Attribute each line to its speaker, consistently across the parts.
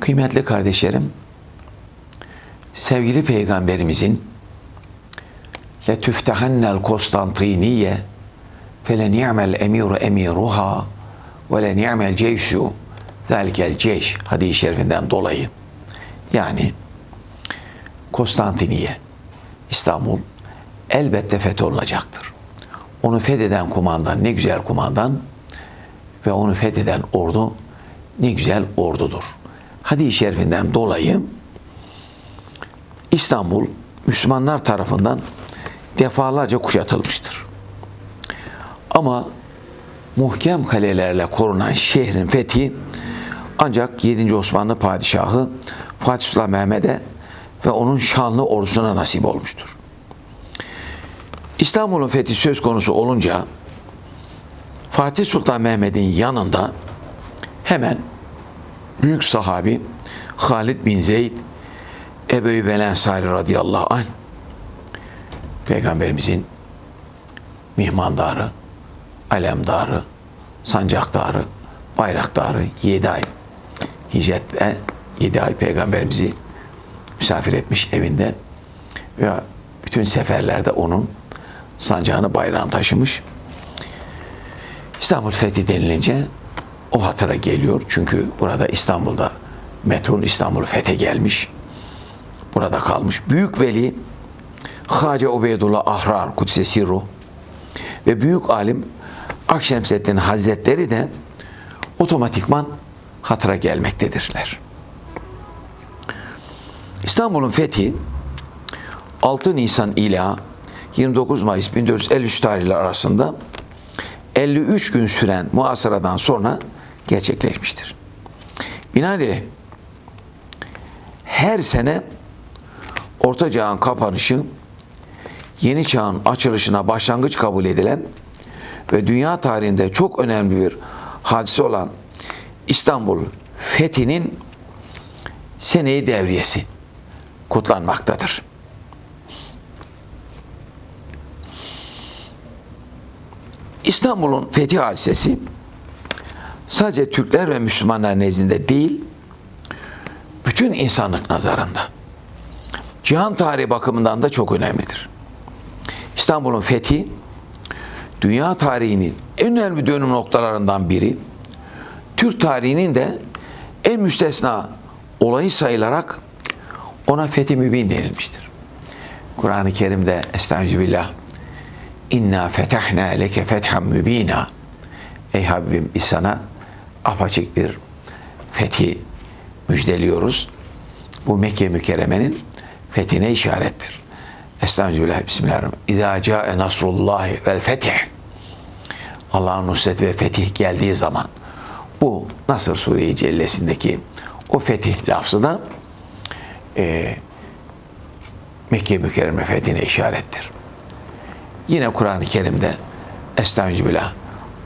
Speaker 1: Kıymetli kardeşlerim, sevgili peygamberimizin "Le letüftehennel Konstantiniye fele ni'mel emiru emiruha ve le ni'mel ceyşu zelikel ceyş hadis-i şerifinden dolayı yani Konstantiniye İstanbul elbette fetholacaktır. Onu fetheden kumandan ne güzel kumandan ve onu fetheden ordu ne güzel ordudur. Hadis-i şerifinden dolayı İstanbul Müslümanlar tarafından defalarca kuşatılmıştır. Ama muhkem kalelerle korunan şehrin fethi ancak 7. Osmanlı padişahı Fatih Sultan Mehmet'e ve onun şanlı ordusuna nasip olmuştur. İstanbul'un fethi söz konusu olunca Fatih Sultan Mehmet'in yanında hemen büyük sahabi Halid bin Zeyd Ebu Eyyub Ensari radıyallahu anh Peygamberimizin mihmandarı, alemdarı, sancaktarı, bayraktarı 7 ay hicrette 7 ay peygamberimizi misafir etmiş evinde ve bütün seferlerde onun sancağını bayrağını taşımış. İstanbul fethi denilince o hatıra geliyor. Çünkü burada İstanbul'da metron İstanbul fethe gelmiş. Burada kalmış. Büyük Veli Hace Ubeydullah Ahrar Kudüs'e Ruh ve büyük alim Akşemseddin Hazretleri de otomatikman hatıra gelmektedirler. İstanbul'un fethi 6 Nisan ila 29 Mayıs 1453 tarihleri arasında 53 gün süren muasaradan sonra gerçekleşmiştir. Binaenaleyh her sene Orta Çağ'ın kapanışı, Yeni Çağ'ın açılışına başlangıç kabul edilen ve dünya tarihinde çok önemli bir hadise olan İstanbul fethinin seneyi devriyesi kutlanmaktadır. İstanbul'un fethi hadisesi sadece Türkler ve Müslümanlar nezdinde değil, bütün insanlık nazarında, cihan tarihi bakımından da çok önemlidir. İstanbul'un fethi, dünya tarihinin en önemli dönüm noktalarından biri, Türk tarihinin de en müstesna olayı sayılarak ona fethi mübin denilmiştir. Kur'an-ı Kerim'de Estağfirullah İnna fetahna leke fethan mübina Ey Habibim biz sana apaçık bir fethi müjdeliyoruz. Bu Mekke mükerremenin fethine işarettir. Estağfirullah Bismillahirrahmanirrahim. İzâ câe nasrullahi vel fetih Allah'ın nusret ve fetih geldiği zaman bu Nasır Sure-i Cellesi'ndeki o fetih lafzı da e, Mekke mükerreme fethine işarettir. Yine Kur'an-ı Kerim'de Estağfirullah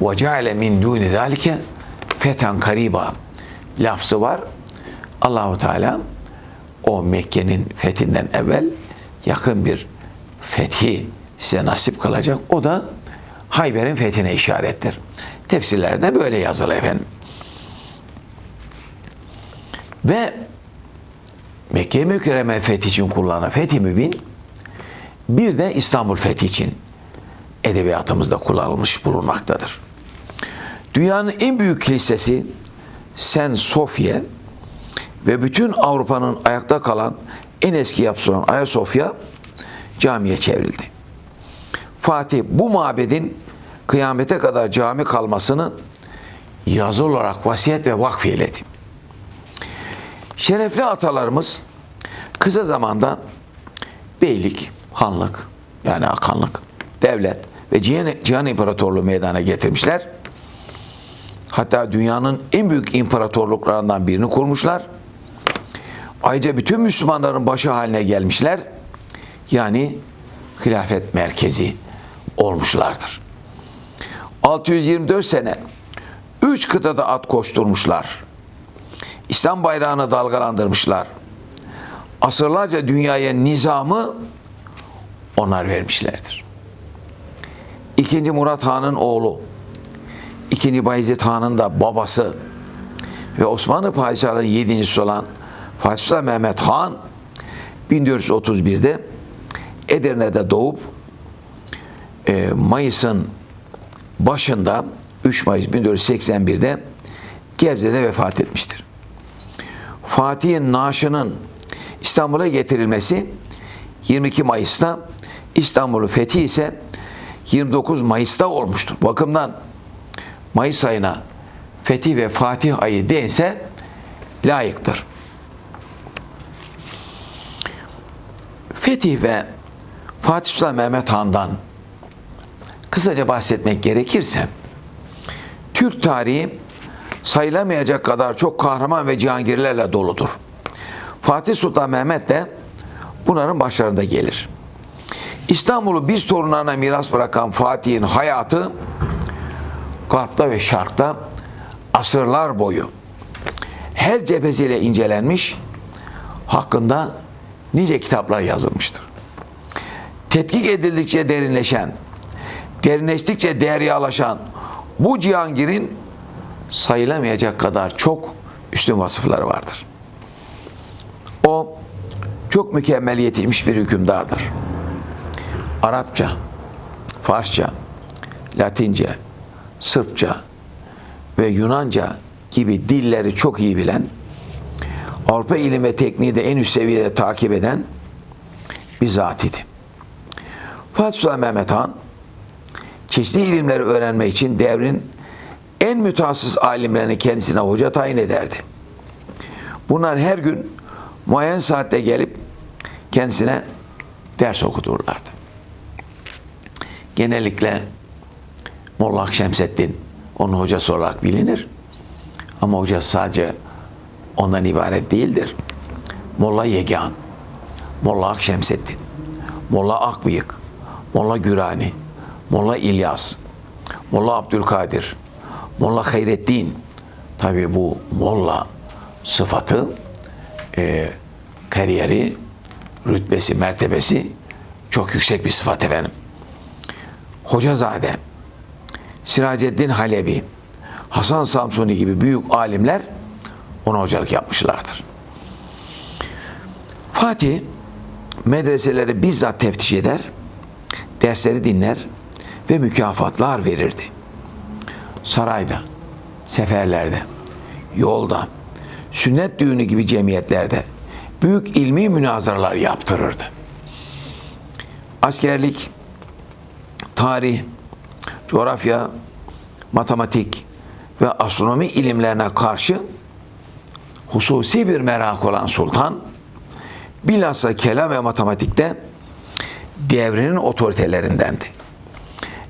Speaker 1: ve ceale min duni zalike feten kariba lafzı var. Allahu Teala o Mekke'nin fethinden evvel yakın bir fethi size nasip kılacak. O da Hayber'in fethine işarettir. Tefsirlerde böyle yazılı efendim. Ve Mekke mükerreme fethi için kullanılan fethi mübin bir de İstanbul fethi için edebiyatımızda kullanılmış bulunmaktadır. Dünyanın en büyük kilisesi Sen Sofya ve bütün Avrupa'nın ayakta kalan en eski yapısı olan Ayasofya camiye çevrildi. Fatih bu mabedin kıyamete kadar cami kalmasını yazılı olarak vasiyet ve vakfeyledi. Şerefli atalarımız kısa zamanda beylik, hanlık yani akanlık, devlet ve cihan imparatorluğu meydana getirmişler. Hatta dünyanın en büyük imparatorluklarından birini kurmuşlar. Ayrıca bütün Müslümanların başı haline gelmişler. Yani hilafet merkezi olmuşlardır. 624 sene 3 kıtada at koşturmuşlar. İslam bayrağını dalgalandırmışlar. Asırlarca dünyaya nizamı onlar vermişlerdir. İkinci Murat Han'ın oğlu, ikinci Bayezid Han'ın da babası ve Osmanlı padişahlarının yedincisi olan Fatih Sultan Mehmet Han 1431'de Edirne'de doğup e, Mayıs'ın başında 3 Mayıs 1481'de Gebze'de vefat etmiştir. Fatih'in naaşının İstanbul'a getirilmesi 22 Mayıs'ta, İstanbul'u fethi ise 29 Mayıs'ta olmuştur. Bakımdan Mayıs ayına Fetih ve Fatih ayı dense layıktır. Fetih ve Fatih Sultan Mehmet Han'dan kısaca bahsetmek gerekirse Türk tarihi sayılamayacak kadar çok kahraman ve cihangirlerle doludur. Fatih Sultan Mehmet de bunların başlarında gelir. İstanbul'u biz torunlarına miras bırakan Fatih'in hayatı Garp'ta ve Şark'ta asırlar boyu her cephesiyle incelenmiş, hakkında nice kitaplar yazılmıştır. Tetkik edildikçe derinleşen, derinleştikçe deryalaşan bu Cihangir'in sayılamayacak kadar çok üstün vasıfları vardır. O çok mükemmel yetişmiş bir hükümdardır. Arapça, Farsça, Latince, Sırpça ve Yunanca gibi dilleri çok iyi bilen, Avrupa ilim ve tekniği de en üst seviyede takip eden bir zat idi. Fatih Sultan Mehmet Han, çeşitli ilimleri öğrenmek için devrin en mütehassıs alimlerini kendisine hoca tayin ederdi. Bunlar her gün muayyen saatte gelip kendisine ders okuturlardı. Genellikle Molla Akşemseddin onun hocası olarak bilinir. Ama hoca sadece ondan ibaret değildir. Molla Yegan, Molla Akşemseddin, Molla Akbıyık, Molla Gürani, Molla İlyas, Molla Abdülkadir, Molla Hayrettin. Tabi bu Molla sıfatı, e, kariyeri, rütbesi, mertebesi çok yüksek bir sıfat efendim. Hocazade, Siraceddin Halebi, Hasan Samsuni gibi büyük alimler ona hocalık yapmışlardır. Fatih medreseleri bizzat teftiş eder, dersleri dinler ve mükafatlar verirdi. Sarayda, seferlerde, yolda, sünnet düğünü gibi cemiyetlerde büyük ilmi münazaralar yaptırırdı. Askerlik, tarih, coğrafya, matematik ve astronomi ilimlerine karşı hususi bir merak olan sultan, bilhassa kelam ve matematikte devrinin otoritelerindendi.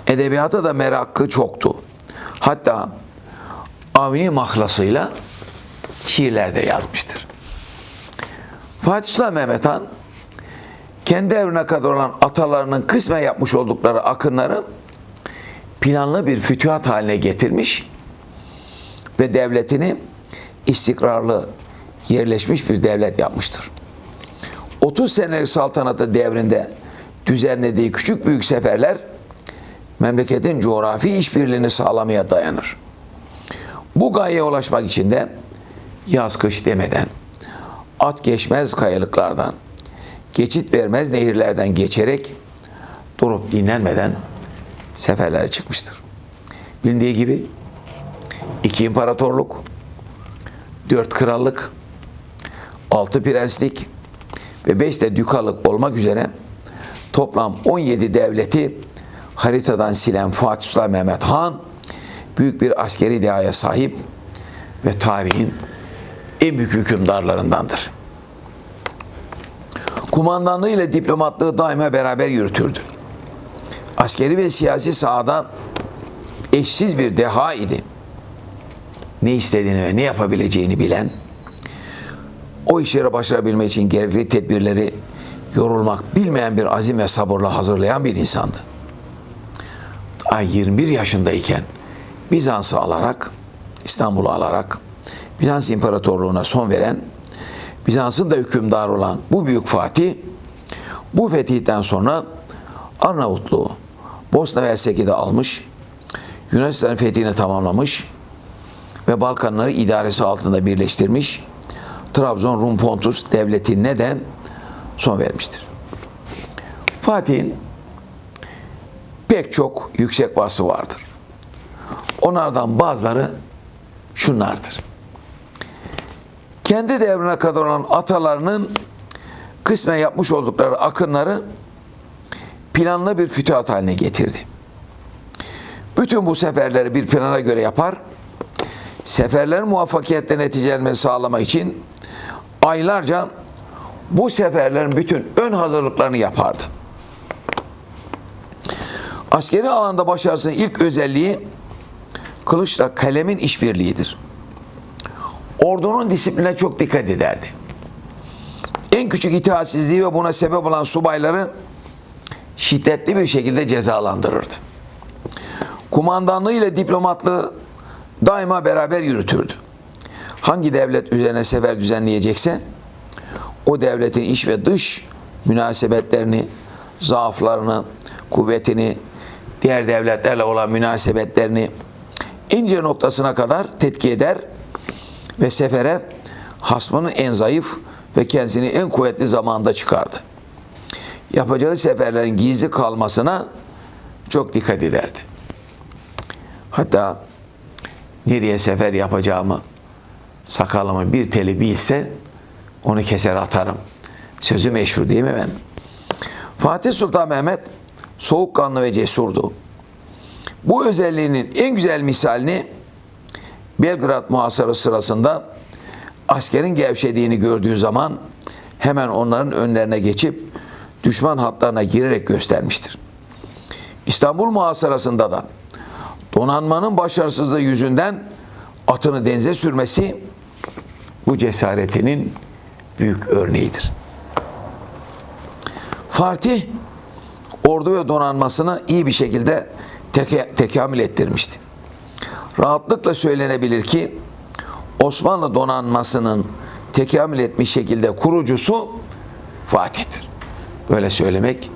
Speaker 1: Edebiyata da merakı çoktu. Hatta Avni mahlasıyla şiirlerde yazmıştır. Fatih Sultan Mehmet Han kendi evrine kadar olan atalarının kısmen yapmış oldukları akınları planlı bir fütühat haline getirmiş ve devletini istikrarlı, yerleşmiş bir devlet yapmıştır. 30 senelik saltanatı devrinde düzenlediği küçük büyük seferler memleketin coğrafi işbirliğini sağlamaya dayanır. Bu gayeye ulaşmak için de yaz kış demeden, at geçmez kayalıklardan, geçit vermez nehirlerden geçerek durup dinlenmeden seferlere çıkmıştır. Bilindiği gibi iki imparatorluk, dört krallık, altı prenslik ve beş de dükalık olmak üzere toplam 17 devleti haritadan silen Fatih Sultan Mehmet Han büyük bir askeri dehaya sahip ve tarihin en büyük hükümdarlarındandır. Kumandanlığı ile diplomatlığı daima beraber yürütürdü. Askeri ve siyasi sahada eşsiz bir deha idi. Ne istediğini ve ne yapabileceğini bilen, o işlere başarabilmek için gerekli tedbirleri yorulmak bilmeyen bir azim ve sabırla hazırlayan bir insandı. Ay 21 yaşındayken Bizans'ı alarak, İstanbul'u alarak Bizans İmparatorluğu'na son veren, Bizans'ın da hükümdarı olan bu büyük Fatih, bu fetihten sonra Arnavutluğu, Bosna ve Hersek'i almış, Yunanistan fethini tamamlamış ve Balkanları idaresi altında birleştirmiş. Trabzon Rum Pontus devletine de son vermiştir. Fatih'in pek çok yüksek vasfı vardır. Onlardan bazıları şunlardır. Kendi devrine kadar olan atalarının kısmen yapmış oldukları akınları planlı bir fütühat haline getirdi. Bütün bu seferleri bir plana göre yapar, seferlerin muvaffakiyetle neticelenmesi sağlamak için aylarca bu seferlerin bütün ön hazırlıklarını yapardı. Askeri alanda başarısının ilk özelliği kılıçla kalemin işbirliğidir. Ordunun disipline çok dikkat ederdi. En küçük itaatsizliği ve buna sebep olan subayları şiddetli bir şekilde cezalandırırdı. Kumandanlığı ile diplomatlığı daima beraber yürütürdü. Hangi devlet üzerine sefer düzenleyecekse o devletin iç ve dış münasebetlerini, zaaflarını, kuvvetini, diğer devletlerle olan münasebetlerini ince noktasına kadar tetkik eder ve sefere hasmının en zayıf ve kendisini en kuvvetli zamanda çıkardı. Yapacağı seferlerin gizli kalmasına çok dikkat ederdi. Hatta nereye sefer yapacağımı sakalımı bir teli bilse onu keser atarım. Sözü meşhur değil mi ben? Fatih Sultan Mehmet soğukkanlı ve cesurdu. Bu özelliğinin en güzel misalini Belgrad muhasarası sırasında askerin gevşediğini gördüğü zaman hemen onların önlerine geçip düşman hatlarına girerek göstermiştir. İstanbul muhasarasında da donanmanın başarısızlığı yüzünden atını denize sürmesi bu cesaretinin büyük örneğidir. Fatih ordu ve donanmasını iyi bir şekilde teke, tekamül ettirmişti. Rahatlıkla söylenebilir ki Osmanlı donanmasının tekamül etmiş şekilde kurucusu Fatih'tir. Böyle söylemek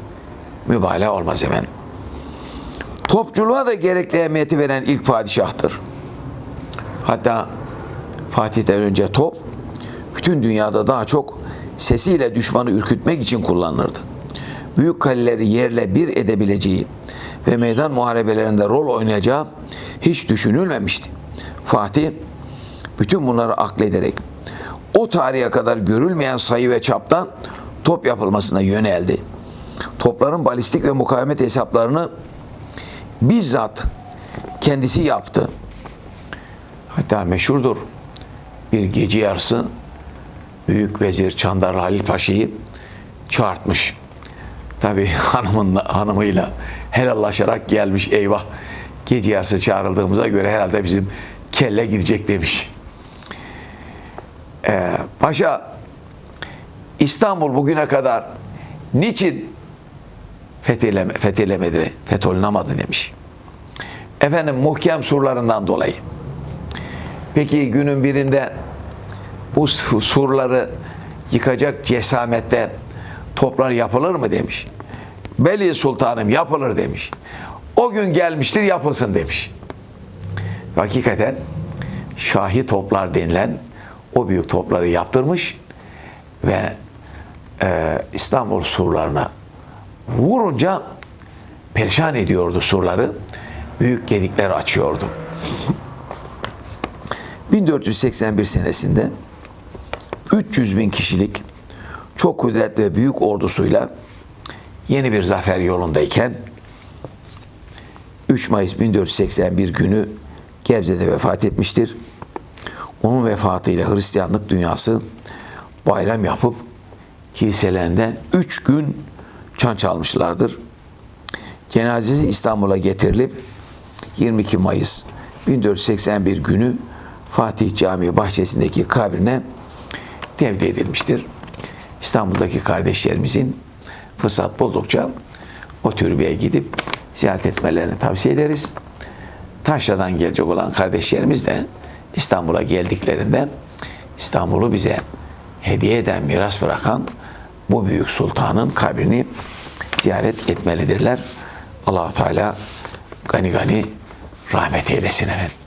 Speaker 1: mübalağa olmaz hemen. Topçuluğa da gerekli emniyeti veren ilk padişahtır. Hatta Fatih'ten önce top bütün dünyada daha çok sesiyle düşmanı ürkütmek için kullanılırdı. Büyük kaleleri yerle bir edebileceği ve meydan muharebelerinde rol oynayacağı hiç düşünülmemişti. Fatih bütün bunları aklederek o tarihe kadar görülmeyen sayı ve çapta top yapılmasına yöneldi. Topların balistik ve mukavemet hesaplarını bizzat kendisi yaptı. Hatta meşhurdur. Bir gece yarısı Büyük Vezir Çandar Halil Paşa'yı çağırtmış. Tabi hanımın, hanımıyla helallaşarak gelmiş eyvah. Gece yarısı çağrıldığımıza göre herhalde bizim kelle gidecek demiş. Ee, Paşa İstanbul bugüne kadar niçin fethedileme, fethedilemedi, fetholunamadı demiş. Efendim muhkem surlarından dolayı. Peki günün birinde bu surları yıkacak cesamette toplar yapılır mı demiş. Beli sultanım yapılır demiş. O gün gelmiştir yapılsın demiş. Hakikaten şahi toplar denilen o büyük topları yaptırmış ve e, İstanbul surlarına vurunca perişan ediyordu surları. Büyük gedikler açıyordu. 1481 senesinde 300 bin kişilik çok kudretli ve büyük ordusuyla yeni bir zafer yolundayken 3 Mayıs 1481 günü Gebze'de vefat etmiştir. Onun vefatıyla Hristiyanlık dünyası bayram yapıp kiliselerinden 3 gün çan çalmışlardır. Cenazesi İstanbul'a getirilip 22 Mayıs 1481 günü Fatih Camii bahçesindeki kabrine tevdi edilmiştir. İstanbul'daki kardeşlerimizin fırsat buldukça o türbeye gidip ziyaret etmelerini tavsiye ederiz. Taşra'dan gelecek olan kardeşlerimiz de İstanbul'a geldiklerinde İstanbul'u bize hediye eden, miras bırakan bu büyük sultanın kabrini ziyaret etmelidirler. Allahu Teala gani gani rahmet eylesin efendim.